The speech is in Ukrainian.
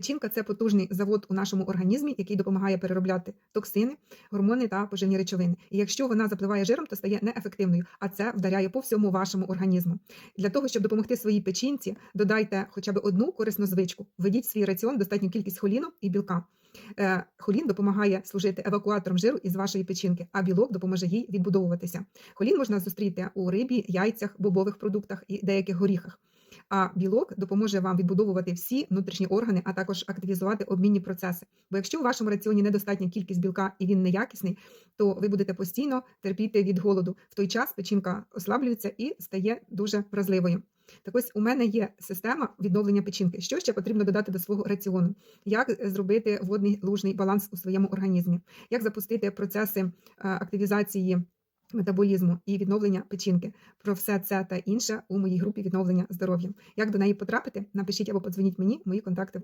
Печінка це потужний завод у нашому організмі, який допомагає переробляти токсини, гормони та поживні речовини. І якщо вона запливає жиром, то стає неефективною, а це вдаряє по всьому вашому організму. Для того, щоб допомогти своїй печінці, додайте хоча б одну корисну звичку. Введіть в свій раціон достатню кількість холіну і білка. Е, Холін допомагає служити евакуатором жиру із вашої печінки, а білок допоможе їй відбудовуватися. Холін можна зустріти у рибі, яйцях, бобових продуктах і деяких горіхах. А білок допоможе вам відбудовувати всі внутрішні органи, а також активізувати обмінні процеси. Бо якщо у вашому раціоні недостатня кількість білка і він неякісний, то ви будете постійно терпіти від голоду. В той час печінка ослаблюється і стає дуже вразливою. Так ось у мене є система відновлення печінки. Що ще потрібно додати до свого раціону? Як зробити водний лужний баланс у своєму організмі? Як запустити процеси е, активізації метаболізму і відновлення печінки? Про все це та інше у моїй групі відновлення здоров'я. Як до неї потрапити? Напишіть або подзвоніть мені. Мої контакти в